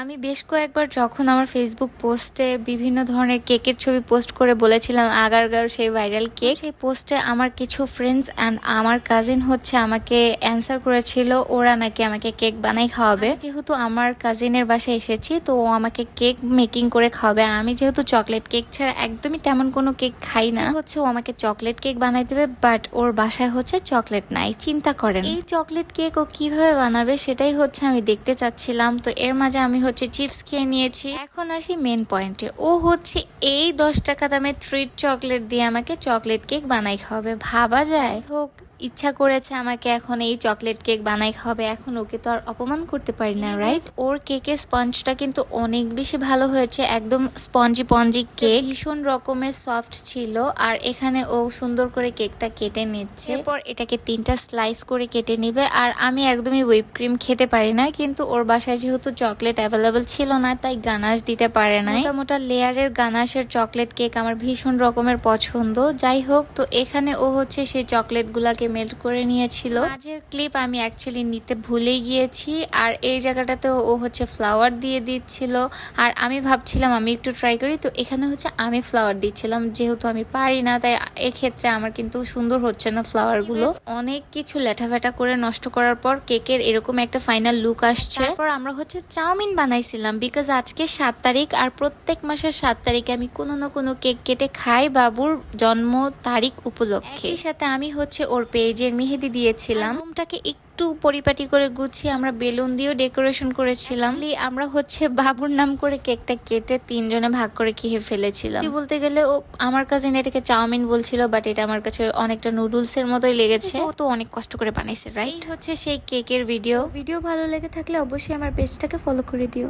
আমি বেশ কয়েকবার যখন আমার ফেসবুক পোস্টে বিভিন্ন ধরনের কেকের ছবি পোস্ট করে বলেছিলাম আগারগার সেই ভাইরাল কেক সেই পোস্টে আমার কিছু ফ্রেন্ডস অ্যান্ড আমার কাজিন হচ্ছে আমাকে অ্যান্সার করেছিল, ওরা নাকি আমাকে কেক বানাই খাওয়াবে। যেহেতু আমার কাজিনের বাসায় এসেছি, তো ও আমাকে কেক মেকিং করে খাওয়াবে। আর আমি যেহেতু চকলেট কেক ছাড়া একদমই তেমন কোনো কেক খাই না, হচ্ছে ও আমাকে চকলেট কেক বানাই দেবে বাট ওর বাসায় হচ্ছে চকলেট নাই, চিন্তা করেন। এই চকলেট কেক ও কীভাবে বানাবে সেটাই হচ্ছে আমি দেখতে চাচ্ছিলাম, তো এর মাঝে আমি হচ্ছে চিপস খেয়ে নিয়েছি। এখন আসি মেন পয়েন্টে ও হচ্ছে এই দশ টাকা দামের ট্রিট চকলেট দিয়ে আমাকে চকলেট কেক বানাই খাওয়াবে। ভাবা যায়? হোক ইচ্ছা করেছে আমাকে এখন এই চকলেট কেক বানাই খাওয়াবে। এখন ওকে তো আর অপমান করতে পারি না রাইট ওর কেকের স্পঞ্জটা কিন্তু অনেক বেশি ভালো হয়েছে একদম স্পঞ্জি পঞ্জি কেক। ভীষণ রকমের সফট ছিল আর এখানে ও সুন্দর করে কেকটা কেটে নিচ্ছে। এরপর এটাকে তিনটা স্লাইস করে কেটে নিবে আর আমি একদমই হুইপ ক্রিম খেতে পারি না কিন্তু ওর বাসায় যেহেতু চকলেট অ্যাভেলেবল ছিল না তাই গানাশ দিতে পারে না মোটা লেয়ারের গানাশের চকলেট কেক আমার ভীষণ রকমের পছন্দ। যাই হোক তো এখানে ও হচ্ছে সেই চকলেট গুলাকে মেল্ট করে নিয়েছিল। মাঝের ক্লিপ আমি অ্যাকচুয়ালি নিতে ভুলে গিয়েছি। আর এই জায়গাটাতে ও হচ্ছে ফ্লাওয়ার দিয়ে দিচ্ছিল। আর আমি ভাবছিলাম আমি একটু ট্রাই করি। তো এখানে হচ্ছে আমি ফ্লাওয়ার দিচ্ছিলাম। যেহেতু আমি পারি না তাই এক্ষেত্রে আমার কিন্তু সুন্দর হচ্ছে না ফ্লাওয়ারগুলো অনেক কিছু লেঠাফেটা করে নষ্ট করার পর কেকের এরকম একটা ফাইনাল লুক আসছে। তারপর আমরা হচ্ছে চাউমিন বানাইছিলাম। বিকজ আজকে সাত তারিখ আর প্রত্যেক মাসের সাত তারিখে আমি কোনো না কোনো কেক কেটে খাই বাবুর জন্ম তারিখ উপলক্ষে। এই সাথে আমি হচ্ছে ওর পেজের মেহেদি দিয়েছিলাম। রুমটাকে একটু পরিপাটি করে গুছিয়ে আমরা বেলুন দিয়েও ডেকোরেশন করেছিলাম। আমরা হচ্ছে বাবুর নাম করে কেকটা কেটে তিনজনে ভাগ করে খেয়ে ফেলেছিলাম। কি বলতে গেলে ও আমার কাজিন এটাকে চাউমিন বলছিল বাট এটা আমার কাছে অনেকটা নুডলস এর মতোই লেগেছে। ও তো অনেক কষ্ট করে বানাইছে রাইট হচ্ছে সেই কেকের ভিডিও ভিডিও ভালো লেগে থাকলে অবশ্যই আমার পেজটাকে ফলো করে দিও।